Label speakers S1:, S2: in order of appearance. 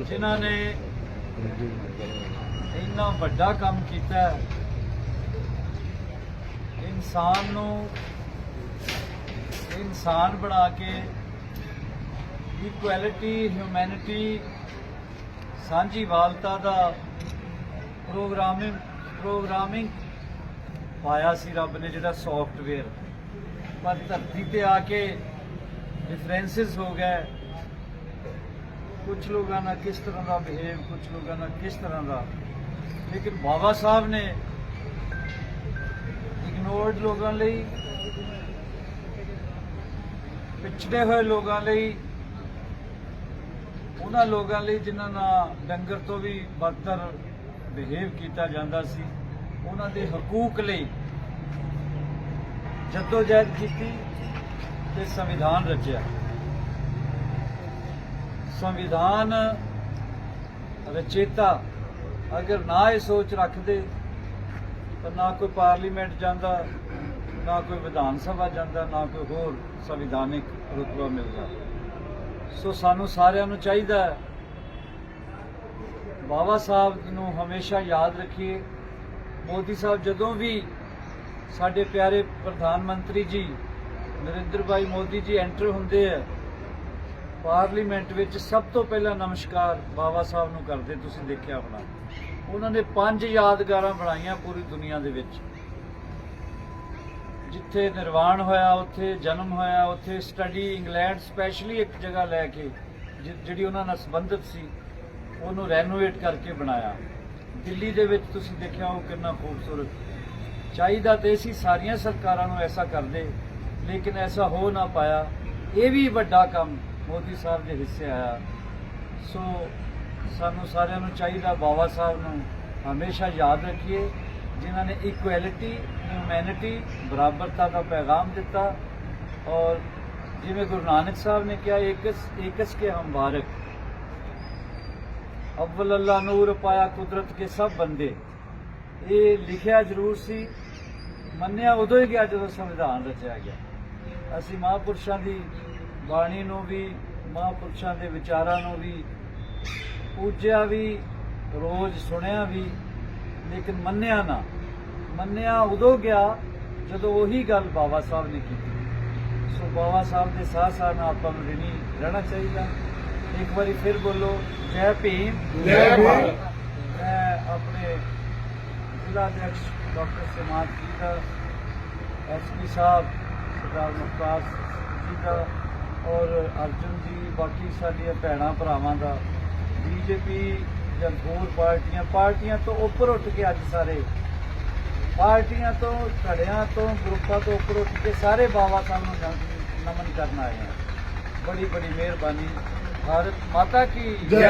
S1: ਜਿਨ੍ਹਾਂ ਨੇ ਇੰਨਾ ਵੱਡਾ ਕੰਮ ਕੀਤਾ ਇਨਸਾਨ ਨੂੰ ਇਨਸਾਨ ਬਣਾ ਕੇ ਇਕੁਐਲਿਟੀ ਹਿਊਮੈਨਿਟੀ ਸਾਂਝੀਵਾਲਤਾ ਦਾ ਪ੍ਰੋਗਰਾਮਿੰਗ ਪ੍ਰੋਗਰਾਮਿੰਗ ਪਾਇਆ ਸੀ ਰੱਬ ਨੇ ਜਿਹੜਾ ਸੌਫਟਵੇਅਰ ਪਰ ਧਰਤੀ ਤੇ ਆ ਕੇ ਡਿਫਰੈਂਸਸ ਹੋ ਗਏ। ਕੁਝ ਲੋਕਾਂ ਨਾਲ ਕਿਸ ਤਰ੍ਹਾਂ ਦਾ ਬਿਹੇਵ ਕੁਝ ਲੋਕਾਂ ਨਾਲ ਕਿਸ ਤਰ੍ਹਾਂ ਦਾ। ਲੇਕਿਨ ਬਾਬਾ ਸਾਹਿਬ ਨੇ ਇਗਨੋਰਡ ਲੋਕਾਂ ਲਈ, ਪਿਛੜੇ ਹੋਏ ਲੋਕਾਂ ਲਈ, ਉਹਨਾਂ ਲੋਕਾਂ ਲਈ ਜਿਨ੍ਹਾਂ ਨਾਲ ਡੰਗਰ ਤੋਂ ਵੀ ਬਦਤਰ ਬਿਹੇਵ ਕੀਤਾ ਜਾਂਦਾ ਸੀ, ਉਹਨਾਂ ਦੇ ਹਕੂਕ ਲਈ ਜਦੋਜਹਿਦ ਕੀਤੀ ਤੇ ਸੰਵਿਧਾਨ ਰਚਿਆ। ਸੰਵਿਧਾਨ ਰਚੇਤਾ ਅਗਰ ਨਾ ਇਹ ਸੋਚ ਰੱਖਦੇ, ਤਾਂ ਨਾ ਕੋਈ ਪਾਰਲੀਮੈਂਟ ਜਾਂਦਾ, ਨਾ ਕੋਈ ਵਿਧਾਨ ਸਭਾ ਜਾਂਦਾ, ਨਾ ਕੋਈ ਹੋਰ ਸੰਵਿਧਾਨਿਕ ਰੁਤਬਾ ਮਿਲਦਾ। ਸੋ ਸਾਨੂੰ ਸਾਰਿਆਂ ਨੂੰ ਚਾਹੀਦਾ ਹੈ ਬਾਬਾ ਸਾਹਿਬ ਨੂੰ ਹਮੇਸ਼ਾ ਯਾਦ ਰੱਖੀਏ। ਮੋਦੀ ਸਾਹਿਬ ਜਦੋਂ ਵੀ ਸਾਡੇ ਪਿਆਰੇ ਪ੍ਰਧਾਨ ਮੰਤਰੀ ਜੀ, ਨਰਿੰਦਰ ਭਾਈ ਮੋਦੀ ਜੀ ਐਂਟਰ ਹੁੰਦੇ ਆ, ਪਾਰਲੀਮੈਂਟ ਵਿੱਚ ਸਭ ਤੋਂ ਪਹਿਲਾਂ ਨਮਸਕਾਰ ਬਾਬਾ ਸਾਹਿਬ ਨੂੰ ਕਰਦੇ ਤੁਸੀਂ ਦੇਖਿਆ ਆਪਣਾ ਉਹਨਾਂ ਨੇ ਪੰਜ ਯਾਦਗਾਰਾਂ ਬਣਾਈਆਂ ਪੂਰੀ ਦੁਨੀਆ ਦੇ ਵਿੱਚ। ਜਿੱਥੇ ਨਿਰਵਾਣ ਹੋਇਆ, ਉੱਥੇ ਜਨਮ ਹੋਇਆ, ਉੱਥੇ ਸਟੱਡੀ ਇੰਗਲੈਂਡ ਸਪੈਸ਼ਲੀ ਇੱਕ ਜਗ੍ਹਾ ਲੈ ਕੇ, ਜਿ- ਜਿਹੜੀ ਉਹਨਾਂ ਨਾਲ ਸੰਬੰਧਿਤ ਸੀ ਉਹਨੂੰ ਰੈਨੋਵੇਟ ਕਰਕੇ ਬਣਾਇਆ। ਦਿੱਲੀ ਦੇ ਵਿੱਚ ਤੁਸੀਂ ਦੇਖਿਆ ਉਹ ਕਿੰਨਾ ਖੂਬਸੂਰਤ। ਚਾਹੀਦਾ ਤੇ ਸੀ ਸਾਰੀਆਂ ਸਰਕਾਰਾਂ ਨੂੰ ਐਸਾ ਕਰਦੇ ਲੇਕਿਨ ਐਸਾ ਹੋ ਨਾ ਪਾਇਆ। ਇਹ ਵੀ ਵੱਡਾ ਕੰਮ ਮੋਦੀ ਸਾਹਿਬ ਦੇ ਹਿੱਸੇ ਆਇਆ। ਸੋ ਸਾਨੂੰ ਸਾਰਿਆਂ ਨੂੰ ਚਾਹੀਦਾ ਬਾਬਾ ਸਾਹਿਬ ਨੂੰ ਹਮੇਸ਼ਾ ਯਾਦ ਰੱਖੀਏ, ਜਿਨ੍ਹਾਂ ਨੇ ਇਕੁਐਲਿਟੀ ਹਿਊਮੈਨਿਟੀ ਬਰਾਬਰਤਾ ਦਾ ਪੈਗਾਮ ਦਿੱਤਾ। ਔਰ ਜਿਵੇਂ ਗੁਰੂ ਨਾਨਕ ਸਾਹਿਬ ਨੇ ਕਿਹਾ, ਏਕਸ ਏਕਸ ਕੇ ਹਮ ਬਾਰਕ ਅਵਲ ਅੱਲਾ ਨੂਰ ਪਾਇਆ ਕੁਦਰਤ ਕੇ ਸਭ ਬੰਦੇ। ਇਹ ਲਿਖਿਆ ਜ਼ਰੂਰ ਸੀ। ਮੰਨਿਆ ਉਦੋਂ ਹੀ ਗਿਆ ਜਦੋਂ ਸੰਵਿਧਾਨ ਰਚਿਆ ਗਿਆ। ਅਸੀਂ ਮਹਾਂਪੁਰਸ਼ਾਂ ਦੀ ਬਾਣੀ ਨੂੰ ਵੀ, ਮਹਾਂਪੁਰਸ਼ਾਂ ਦੇ ਵਿਚਾਰਾਂ ਨੂੰ ਵੀ, ਪੂਜਿਆ ਵੀ, ਰੋਜ਼ ਸੁਣਿਆ ਵੀ, ਲੇਕਿਨ ਮੰਨਿਆ ਨਾ। ਮੰਨਿਆ ਉਦੋਂ ਗਿਆ ਜਦੋਂ ਉਹੀ ਗੱਲ ਬਾਬਾ ਸਾਹਿਬ ਨੇ ਕੀਤੀ। ਸੋ ਬਾਬਾ ਸਾਹਿਬ ਦੇ ਸਾਹ ਸਾਹ ਨਾਲ ਆਪਾਂ ਨੂੰ ਰਿਣੀ ਰਹਿਣਾ ਚਾਹੀਦਾ। ਇੱਕ ਵਾਰੀ ਫਿਰ ਬੋਲੋ ਜੈ ਭੀਮ।
S2: ਜੈ ਭਾਰਤ।
S1: ਮੈਂ ਆਪਣੇ ਜ਼ਿਲ੍ਹਾ ਅਧਿਕਸ਼ ਡਾਕਟਰ ਸਮਾਜ ਜੀ ਦਾ ਐਸਪੀ ਸਾਹਿਬ ਸਰਦਾਰ ਮੁਖਤਾਰ ਜੀ ਦਾ ਔਰ ਅਰਜੁਨ ਜੀ ਬਾਕੀ ਸਾਡੀਆਂ ਭੈਣਾਂ ਭਰਾਵਾਂ ਦਾ। ਬੀਜੇਪੀ ਜਾਂ ਹੋਰ ਪਾਰਟੀਆਂ ਪਾਰਟੀਆਂ ਤੋਂ ਉੱਪਰ ਉੱਠ ਕੇ ਅੱਜ ਸਾਰੇ। ਪਾਰਟੀਆਂ ਤੋਂ ਧੜਿਆਂ ਤੋਂ ਗਰੁੱਪਾਂ ਤੋਂ ਉੱਪਰ ਉੱਠ ਕੇ ਸਾਰੇ ਬਾਬਾ ਸਾਹਿਬ ਨੂੰ ਨਮ- ਨਮਨ ਕਰਨ ਆਏ ਬੜੀ ਬੜੀ ਮਿਹਰਬਾਨੀ। ਭਾਰਤ ਮਾਤਾ ਕੀ
S2: ਜੈ।